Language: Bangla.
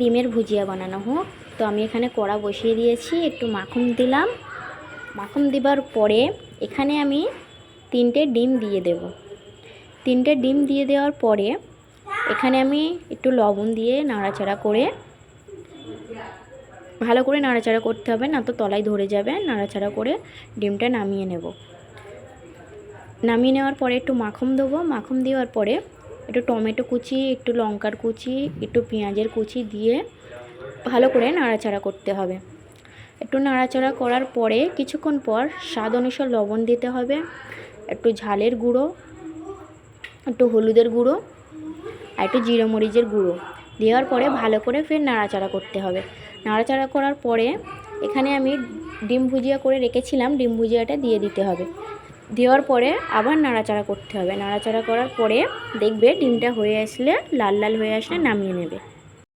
ডিমের ভুজিয়া বানানো হোক। তো আমি এখানে কড়া বসিয়ে দিয়েছি, একটু মাখন দিলাম। মাখন দেবার পরে এখানে আমি তিনটে ডিম দিয়ে দেব। তিনটে ডিম দিয়ে দেওয়ার পরে এখানে আমি একটু লবণ দিয়ে নাড়াচাড়া করে, ভালো করে নাড়াচাড়া করতে হবে, না তো তলায় ধরে যাবে। নাড়াচাড়া করে ডিমটা নামিয়ে নেব। নামিয়ে নেওয়ার পরে একটু মাখন দেবো। মাখন দেওয়ার পরে একটু টমেটো কুচি, একটু লঙ্কার কুচি, একটু পেঁয়াজের কুচি দিয়ে ভালো করে নাড়াচাড়া করতে হবে। একটু নাড়াচাড়া করার পরে কিছুক্ষণ পর স্বাদ অনুসার লবণ দিতে হবে, একটু ঝালের গুঁড়ো, একটু হলুদের গুঁড়ো আর একটু জিরে মরিচের গুঁড়ো। দেওয়ার পরে ভালো করে ফের নাড়াচাড়া করতে হবে। নাড়াচাড়া করার পরে এখানে আমি ডিম ভুজিয়া করে রেখেছিলাম, ডিম ভুজিয়াটা দিয়ে দিতে হবে। দেওয়ার পরে আবার নাড়াচাড়া করতে হবে। নাড়াচাড়া করার পরে দেখবে ডিমটা হয়ে আসলে লাল লাল হয়ে আসলে নামিয়ে নেবে।